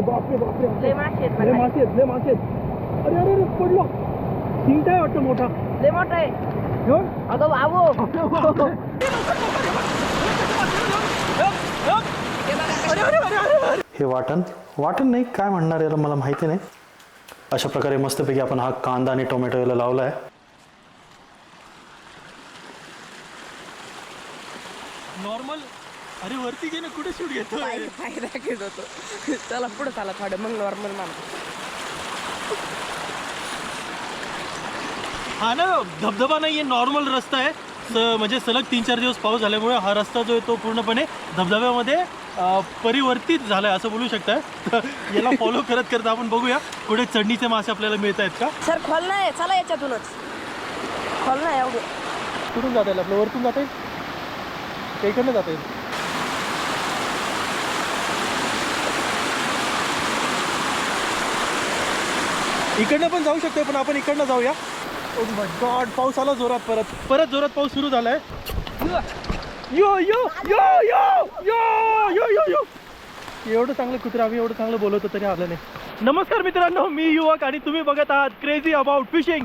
बापरे बापरे बापरे. लय मासे आहेत लय. मासे आहेत लय मासे आहेत. अरे अरे अरे पडलो. चिंताय वाटतं मोठा. लय मोठं आहे. हो? अगं बाबू. हे वाटण? वाटण नाही काय म्हणणार याला मला माहिती नाही. अशा प्रकारे मस्तपैकी आपण हा कांदा आणि टोमॅटो याला लावला आहे नॉर्मल अरे वरती गेले कुठे शूट घेतो? फायदा घेत होतो. चला पुढे चला थोडं मग नॉर्मल मान हा ना धबधबा नाहीये नॉर्मल रस्ता आहे. स- म्हणजे सलग तीन चार दिवस पाऊस झाल्यामुळे हा रस्ता जो आहे तो पूर्णपणे धबधब्यामध्ये अं, परिवर्तित झालाय असं बोलू शकताय तर याला फॉलो करत करत आपण बघूया कुठे चढणीचे मासे आपल्याला मिळत आहेत का? सर खोल नाही चला याच्यातूनच. खोल नाही एवढे. कुठून जाता येईल आपलं? वरतून जाता येईल का इकडनं जाता येईल इकडनं पण जाऊ शकतो पण आपण इकडनं जाऊया. Oh गॉड पाऊस आला जोरात परत. परत जोरात पाऊस सुरू झालाय. यो यो यो यो यो यो यो यो. एवढं चांगलं कुत्र आम्ही एवढं चांगलं बोलवतो तरी आलं नाही. नमस्कार मित्रांनो मी युवक आणि तुम्ही बघत आहात क्रेझी अबाउट फिशिंग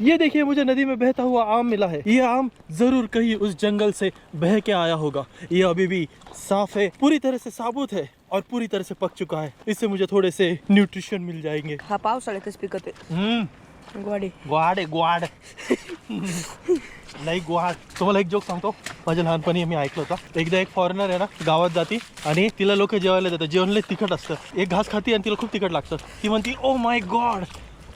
ये देखिए मुझे नदी में बहता हुआ आम मिला है। ये आम ज़रूर कहीं उस जंगल से बह के आया होगा। ये अभी भी साफ़ है पूरी तरह से साबुत है और पूरी तरह से पक चुका है। इससे मुझे थोड़े से न्यूट्रिशन मिल जाएँगे। हा पावसाळ्यातच पिकत आहे हम्म। नाही तुम्हाला एक जोक सांगतो। माझ्या लहानपणी मी ऐकलं होतं। एकदा एक फॉरेनर आहे ना गावात जाती आणि तिला लोक जेवायला देतात. जेवण लय तिखट असतं. एक घास खाती आणि तिला खूप तिखट लागतं. ती म्हणती ओ माय गॉड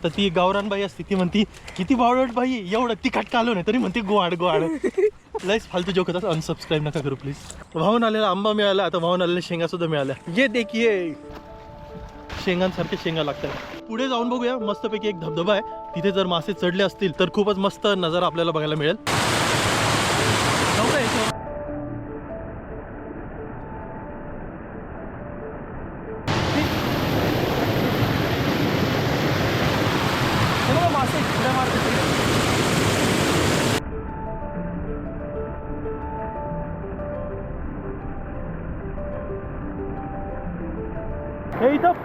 तर ती गावरान बाई असते ती म्हणती किती बावळट बाई एवढं तिखट कालो नाही. तरी म्हणते गोड गोड. लयच फालतू जोक होतात. अनसबस्क्राईब नका करू प्लीज वाहून आलेला आंबा मिळाला आता वाहून आलेल्या शेंगा सुद्धा मिळाल्या. ये देखिए. शेंगांसारखे शेंगा लागतात. पुढे जाऊन बघूया. मस्तपैकी एक धबधबा आहे. तिथे जर मासे चढले असतील तर खूपच मस्त नजारा आपल्याला बघायला मिळेल.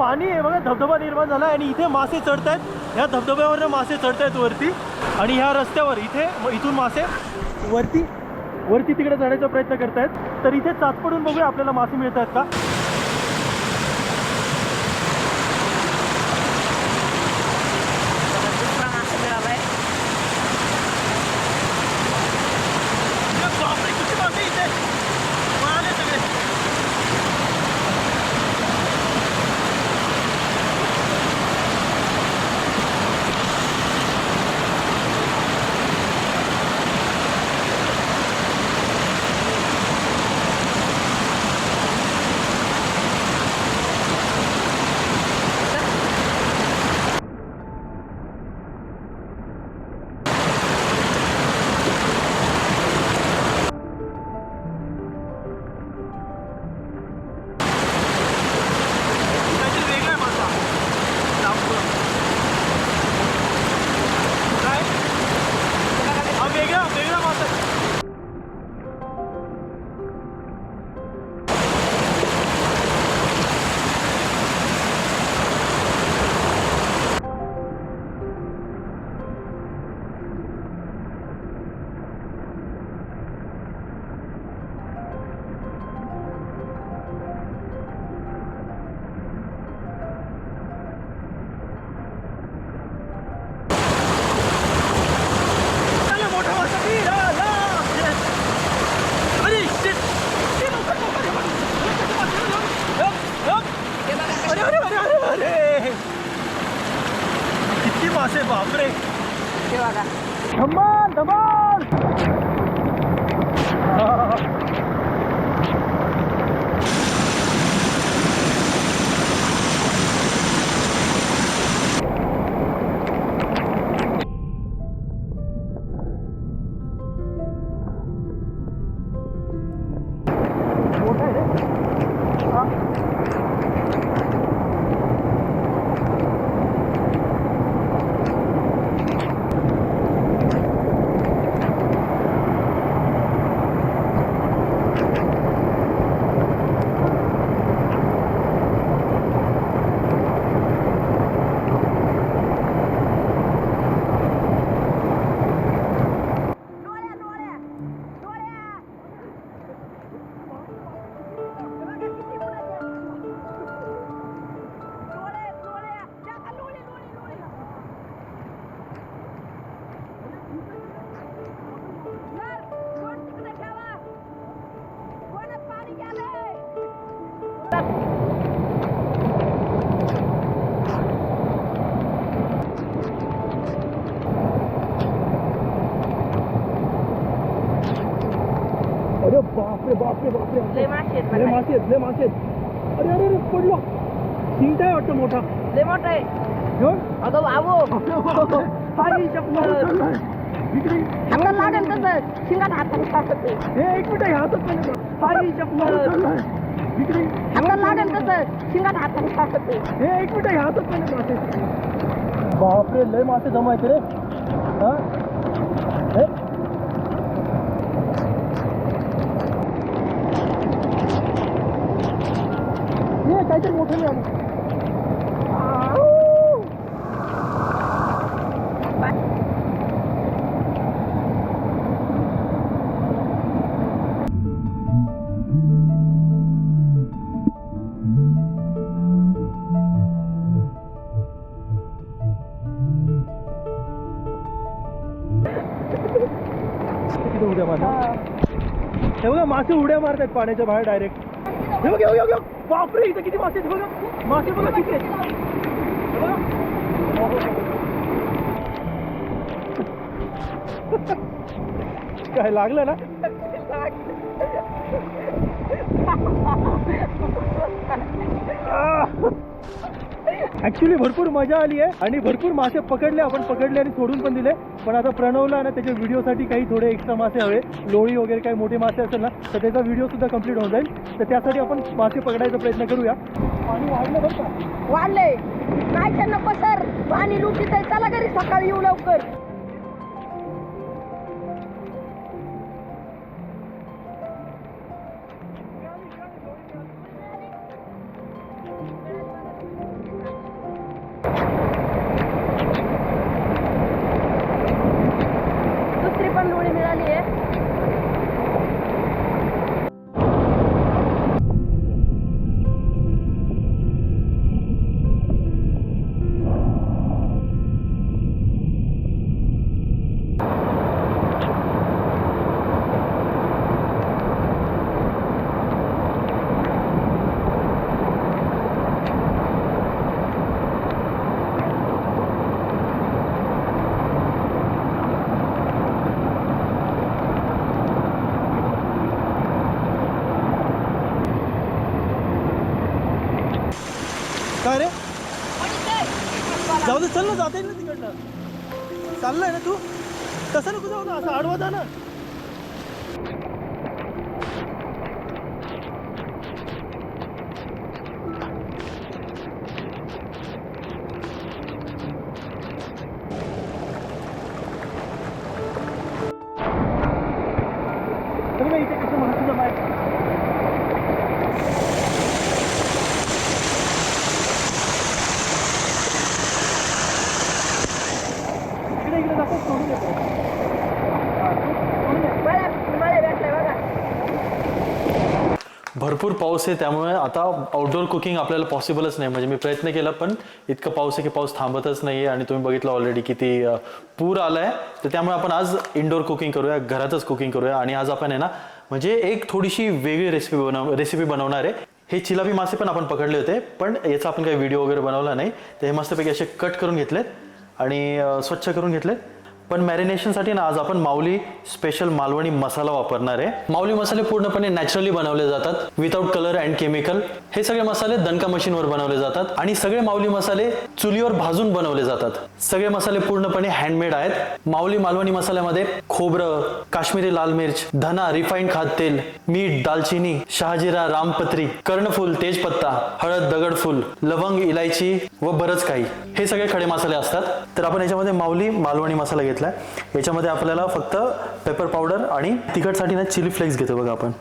पाणी आहे बघा धबधबा निर्माण झाला आणि इथे मासे चढत आहेत ह्या धबधब्यावर मासे चढत आहेत वरती. आणि ह्या रस्त्यावर इथे इथून मासे वरती वरती तिकडे चढायचा प्रयत्न करतायत. तर इथे चाचपडून बघूया आपल्याला मासे मिळत आहेत का? अरे बापरे बापरे बापरे. लय मासे आहेत लय बघा. मासे आहेत लय मासे आहेत. अरे अरे अरे पडलो. चिंता आहे वाटतं मोठा. लय मोठा आहे. घेऊन अगं बाबू आई शपथ. इकडे आपल्याला लागेल तसं. शिंगात हात टाकते हे एक मिनिट ह्यातच नाही आई शपथ. इकडे आपल्याला लागेल तसं. शिंगात हात टाकते हे एक मिनिट ह्यातच नाही मासे? बापरे लय मासे जमायचे रे. हे? हे काहीतरी मोठं नाही आलं किती उड्या मारतात हे बघा मासे उड्या मारतात पाण्याच्या बाहेर डायरेक्ट हे बघ हे बघ, हे बघ बापरे इथं किती मासे बघा. मासे बघा किती आहेत. काय लागलं ना? ऍक्च्युली भरपूर मजा आली आहे आणि भरपूर मासे पकडले आपण पकडले आणि सोडून पण दिले. पण आता प्रणवला ना त्याच्या व्हिडिओसाठी काही थोडे एक्स्ट्रा मासे हवे. लोळी वगैरे काही मोठे मासे असेल ना तर त्याचा व्हिडिओ सुद्धा कंप्लीट होऊन जाईल. तर त्यासाठी आपण मासे पकडायचा प्रयत्न करूया. पाणी वाढलं बरं का? वाढलंय. काय त्यांना पसर पाणी लुटीत आहे चला घरी सकाळी येऊ लवकर. असं आडवा जा ना बघ ना इथे कसं माणसं जमा आहेत. इकडे इकडे दाखव सोडून येतो हा, सोडून ये. मला मला भेटलंय बघा भरपूर पाऊस आहे त्यामुळे आता आउटडोअर कुकिंग आपल्याला पॉसिबलच नाही. म्हणजे मी प्रयत्न केला पण इतकं पाऊस आहे की पाऊस थांबतच नाही आहे आणि तुम्ही बघितलं ऑलरेडी किती पूर आला आहे तर त्यामुळे आपण आज इंडोर कुकिंग करूया घरातच कुकिंग करूया. आणि आज आपण आहे ना म्हणजे एक थोडीशी वेगळी रेसिपी बनव रेसिपी बनवणार आहे. हे चिलाबी मासे पण आपण पकडले होते पण याचा आपण काही व्हिडिओ वगैरे बनवला नाही. तर हे मस्तपैकी असे कट करून घेतलेत आणि स्वच्छ करून घेतलेत. पण मॅरिनेशनसाठी ना आज आपण माऊली स्पेशल मालवणी मसाला वापरणार आहे. माऊली मसाले पूर्णपणे नॅचरली बनवले जातात विदाऊट कलर अँड केमिकल हे सगळे मसाले दणका मशीनवर बनवले जातात आणि सगळे माऊली मसाले चुलीवर भाजून बनवले जातात. सगळे मसाले पूर्णपणे हँडमेड आहेत. माऊली मालवणी मसाल्यामध्ये खोबरं काश्मीरी लाल मिर्च धना रिफाईंड खाद्यतेल मीठ दालचिनी शहाजिरा रामपत्री कर्णफूल तेजपत्ता हळद दगडफूल लवंग इलायची व बरंच काही. हे सगळे खडे मसाले असतात. तर आपण याच्यामध्ये माऊली मालवणी मसाला घेतलाय. याच्यामध्ये आपल्याला फक्त पेपर पावडर आणि तिखटसाठी ना चिली फ्लेक्स घेतो बघा आपण.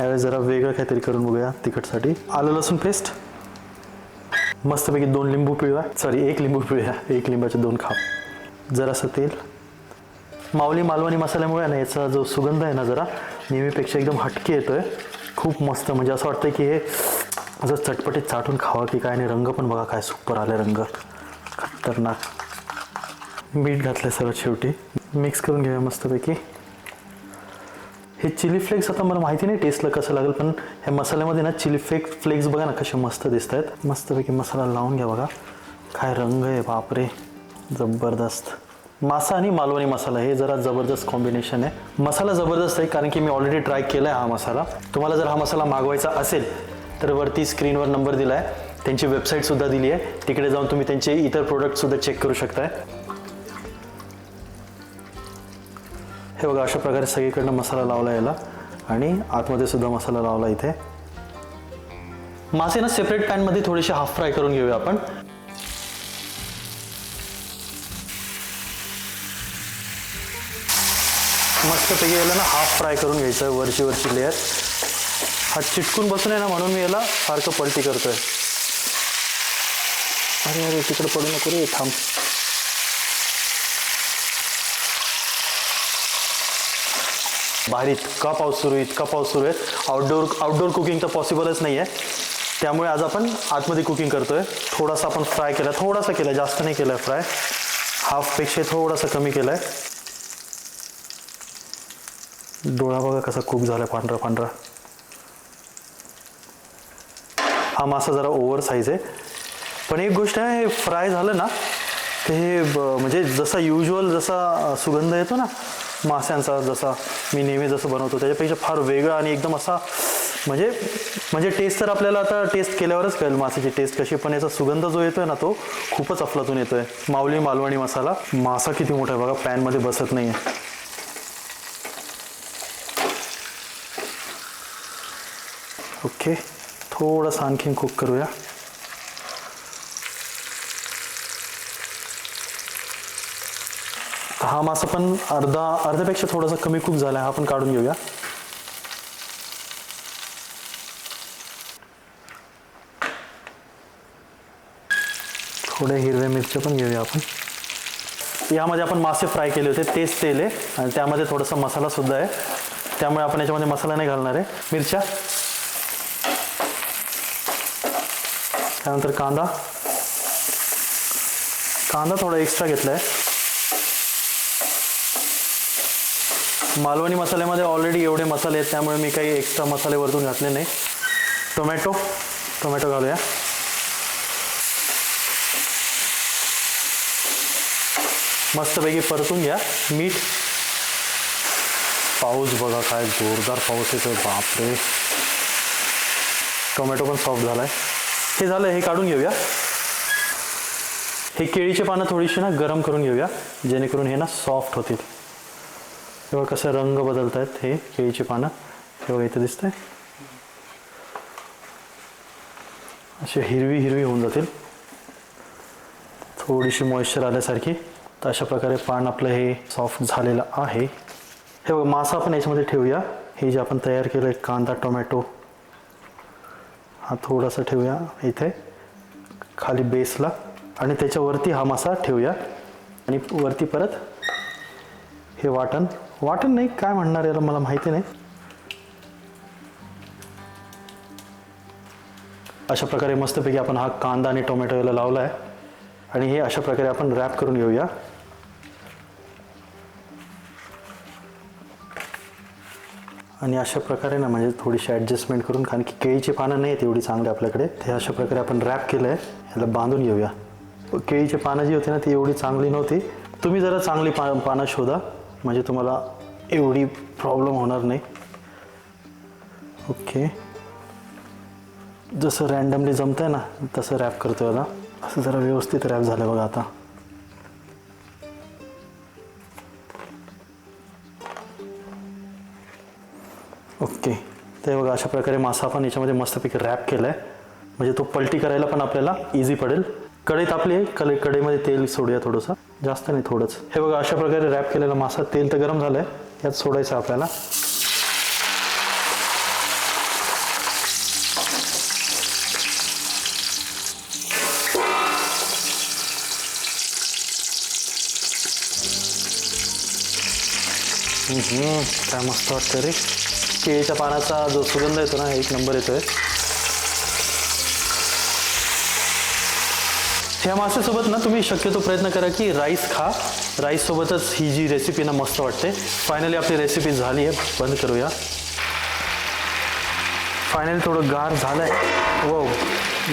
ह्यावेळेस जरा वेगळं काहीतरी करून बघूया तिखटसाठी. आलं लसूण पेस्ट मस्तपैकी दोन लिंबू पिळवा सॉरी एक लिंबू पिळूया. एक लिंबाचे दोन खाप. जरासं तेल. माऊली मालवणी मसाल्यामुळे ना याचा जो सुगंध आहे ना जरा नेहमीपेक्षा एकदम हटके आहे खूप मस्त म्हणजे असं वाटतं की हे असं चटपटीत चाटून खावा की काय आणि रंग पण बघा काय सुपर आले रंग. खतरनाक. मीठ घातलं सर्वात शेवटी. मिक्स करून घेऊया मस्तपैकी. हे चिली फ्लेक्स आता मला माहिती नाही टेस्टला कसं लागेल पण ह्या मसाल्यामध्ये ना चिली फ्लेक्स फ्लेक्स बघा ना कसे मस्त दिसत आहेत मस्तपैकी मसाला लावून घ्या बघा. काय रंग आहे बापरे. जबरदस्त. मासा आणि मालवणी मसाला हे जरा जबरदस्त कॉम्बिनेशन आहे. मसाला जबरदस्त आहे कारण की मी ऑलरेडी ट्राय केला आहे हा मसाला. तुम्हाला जर हा मसाला मागवायचा असेल तर वरती स्क्रीनवर नंबर दिला आहे त्यांची वेबसाईटसुद्धा दिली आहे. तिकडे जाऊन तुम्ही त्यांचे इतर प्रोडक्टसुद्धा चेक करू शकताय. हे बघा अशा प्रकारे सगळीकडनं मसाला लावला याला. आणि आतमध्ये सुद्धा मसाला लावला इथे. मासे ना सेपरेट पॅनमध्ये थोडेसे हाफ फ्राय करून घेऊया आपण. मस्तपैकी याला ना हाफ फ्राय करून घ्यायचं आहे वरची वरची लेअर हा चिटकून बसून आहे ना म्हणून मी याला सारखं पलटी करतोय. अरे अरे तिकडे पडू नको रे थांब. बाहेर इतका पाऊस सुरू आहे इतका पाऊस सुरू आहे. आउटडोर आउटडोर कुकिंग तर पॉसिबलच नाही आहे त्यामुळे आज आपण आतमध्ये कुकिंग करतोय. थोडासा आपण फ्राय केला थोडासा केला जास्त नाही केला फ्राय हाफपेक्षा थोडासा कमी केला आहे डोळा बघा कसा कुक झाला पांढरा पांढरा. हा मासा जरा ओव्हर साईज आहे. पण एक गोष्ट आहे फ्राय झालं ना ते हे म्हणजे जसा युजल जसा सुगंध येतो ना माशांचा जसा मी नेहमी जसं बनवतो त्याच्यापेक्षा फार वेगळा आणि एकदम असा म्हणजे म्हणजे टेस्ट तर आपल्याला आता टेस्ट केल्यावरच कळेल माशाची टेस्ट कशी पण याचा सुगंध जो येतोय ना तो खूपच अफलातून येतोय. माऊली मालवणी मसाला मासा किती मोठा आहे बघा पॅनमध्ये बसत नाही आहे ओके थोडंसं आणखीन कुक करूया. हा मासा पण अर्धा अर्ध्यापेक्षा थोडासा कमी खूप झाला आहे हा पण काढून घेऊया. थोडे हिरव्या मिरच्या पण घेऊया आपण. यामध्ये आपण मासे फ्राय केले होते तेच तेल आहे. आणि त्यामध्ये थोडासा मसाला सुद्धा आहे. त्यामुळे आपण याच्यामध्ये मसाला नाही घालणार आहे. मिरच्या. त्यानंतर कांदा. कांदा थोडा एक्स्ट्रा घेतला आहे मालवणी मसाल्यामध्ये ऑलरेडी एवढे मसाले आहेत त्यामुळे मी काही एक्स्ट्रा मसाले वरतून घातले नाही. टोमॅटो टोमॅटो घालूया. मस्तपैकी परतून घ्या. मीठ. पाऊस बघा काय जोरदार पाऊस येतो बापरे. टोमॅटो पण सॉफ्ट झालाय. हे झालं हे काढून घेऊया. हे केळीचे पानं थोडीशी ना गरम करून घेऊया जेणेकरून हे ना सॉफ्ट होतील. तेव्हा कसं रंग बदलत आहेत हे केळीची पानं. तेव्हा इथे आहे असे हिरवी हिरवी होऊन जातील. थोडीशी मॉइश्चर आल्यासारखी. तर अशा प्रकारे पान आपलं हे सॉफ्ट झालेलं आहे. हे बघ मासा आपण याच्यामध्ये ठेवूया. हे जे आपण तयार केलं आहे कांदा टोमॅटो हा थोडासा ठेवूया इथे खाली बेसला आणि त्याच्यावरती हा मासा ठेवूया. आणि वरती परत हे वाटण? वाटण नाही काय म्हणणार याला मला माहिती नाही. अशा प्रकारे मस्तपैकी आपण हा कांदा आणि टोमॅटो याला लावला आहे आणि हे अशा प्रकारे आपण रॅप करून घेऊया. आणि अशा प्रकारे ना म्हणजे थोडीशी ॲडजस्टमेंट करून कारण की केळीची पानं नाही आहेत एवढी चांगली आपल्याकडे ते अशा प्रकारे आपण रॅप केलं आहे याला बांधून घेऊया. केळीची पानं जी होती ना ती एवढी चांगली नव्हती. तुम्ही जरा चांगली पा पानं शोधा. म्हणजे तुम्हाला एवढी प्रॉब्लेम होणार नाही. ओके जसं रॅन्डमली जमतंय ना तसं रॅप करतो याला असं जरा व्यवस्थित रॅप झालं बघा आता. ओके ते बघा अशा प्रकारे मासा आपण याच्यामध्ये मस्तपैकी रॅप केला आहे म्हणजे तो पलटी करायला पण आपल्याला इझी पडेल. कढईत आपली आहे. कढई कढईमध्ये तेल सोडूया थोडंसं. जास्त नाही थोडंच. हे बघा अशा प्रकारे रॅप केलेला मासा तेल तर गरम झालं आहे यात सोडायचं आपल्याला. हम्म, काय मस्त वाटतं रे. केळीच्या पानाचा जो सुगंध येतो ना एक नंबर येतोय. ह्या मासेसोबत ना तुम्ही शक्यतो प्रयत्न करा की राईस खा. राईससोबतच ही जी रेसिपी ना मस्त वाटते. फायनली आपली रेसिपी झाली आहे. बंद करूया. फायनली थोडं गार झालं आहे वो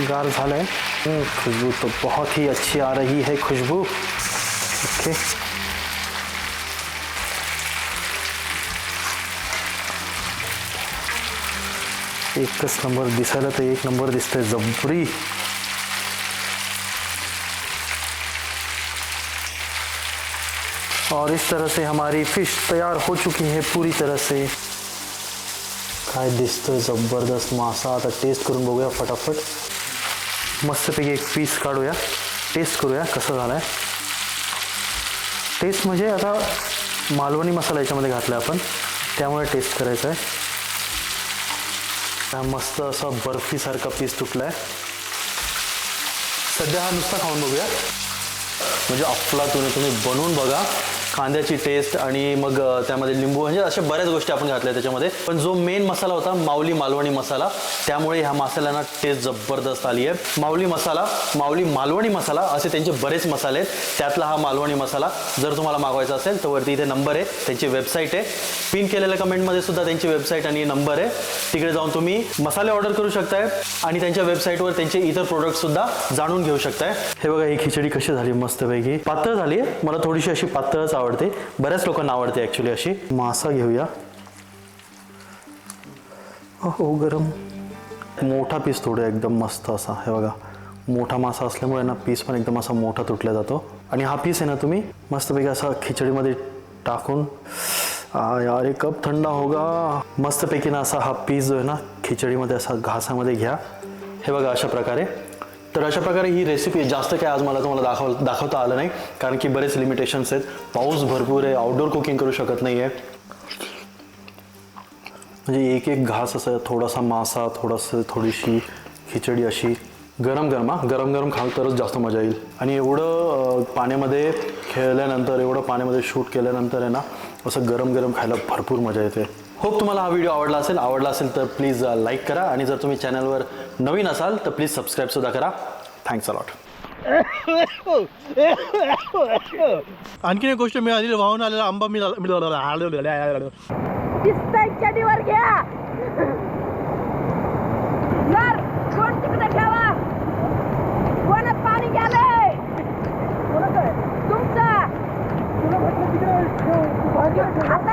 गार झालं आहे हम्म, खुशबू तो बहुत ही अच्छी आ रही है खुशबू. ओके एकच नंबर दिसायला तर एक नंबर दिसतंय जबरी. और इस तरह से हमारी फिश तैयार हो चुकी है पूरी तरह से। काय दिसतं जबरदस्त मासा आता टेस्ट करून बघूया फटाफट। मस्तपैकी एक पीस काढूया टेस्ट करूया कसं झालं आहे टेस्ट म्हणजे आता मालवणी मसाला याच्यामध्ये घातला आपण त्यामुळे टेस्ट करायचा आहे मस्त असा बर्फीसारखा पीस तुटला आहे सध्या हा नुसता खाऊन बघूया. म्हणजे अफलातून तुम्ही बनवून बघा. कांद्याची टेस्ट आणि मग त्यामध्ये लिंबू म्हणजे अशा बऱ्याच गोष्टी आपण घातल्या त्याच्यामध्ये. पण जो मेन मसाला होता माऊली मालवणी मसाला त्यामुळे ह्या मसाल्यांना टेस्ट जबरदस्त आली आहे. माऊली मसाला माऊली मालवणी मसाला असे त्यांचे बरेच मसाले आहेत. त्यातला हा मालवणी मसाला जर तुम्हाला मागवायचा असेल तर वरती इथे नंबर आहे. त्यांची वेबसाईट आहे. पिन केलेल्या कमेंटमध्ये सुद्धा त्यांची वेबसाईट आणि नंबर आहे. तिकडे जाऊन तुम्ही मसाले ऑर्डर करू शकताय आणि त्यांच्या वेबसाईटवर त्यांचे इतर प्रोडक्ट सुद्धा जाणून घेऊ शकताय. हे बघा ही खिचडी कशी झाली मस्तपैकी. पातळ झाली आहे. मला थोडीशी अशी पातळच आवडते. बऱ्याच लोकांना आवडते ॲक्च्युली अशी. मासा घेऊया. हो गरम. मोठा पीस थोडं एकदम मस्त असा हे बघा. मोठा मासा असल्यामुळे ना पीस पण एकदम असा मोठा तुटला जातो. आणि हा पीस आहे ना तुम्ही मस्तपैकी असा खिचडीमध्ये टाकून. यार एक कप थंडा होगा. मस्तपैकी ना असा हा पीस जो आहे ना खिचडीमध्ये असा घासामध्ये घ्या. हे बघा अशा प्रकारे. तर अशा प्रकारे ही रेसिपी जास्त काय आज मला तुम्हाला दाखव दाखवता आलं नाही. कारण की बरेच लिमिटेशन्स आहेत. पाऊस भरपूर आहे. आउटडोर कुकिंग करू शकत नाही आहे म्हणजे एक एक घास असं थोडासा मासा थोडंसं थोडीशी खिचडी अशी गरम गरम हा. गरम गरम खाल तरच जास्त मजा येईल. आणि एवढं पाण्यामध्ये खेळल्यानंतर एवढं पाण्यामध्ये शूट केल्यानंतर आहे ना असं गरम गरम खायला भरपूर मजा येते. होप तुम्हाला हा व्हिडिओ आवडला असेल. आवडला असेल तर प्लीज लाईक करा. आणि जर तुम्ही चॅनलवर नवीन असाल तर प्लीज सबस्क्राईबसुद्धा करा. थँक्स अलॉट आणखीन एक गोष्ट मिळाली. वाहून आलेला आंबा मी चडीवर घ्या.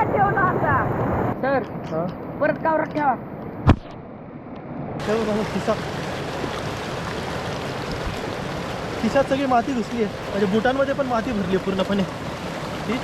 ठेवलं आता. तर परत कावरात ठेवा. खिसा. खिशात सगळी माती घुसली आहे. म्हणजे बुटांमध्ये पण माती भरली आहे पूर्णपणे. ठीक?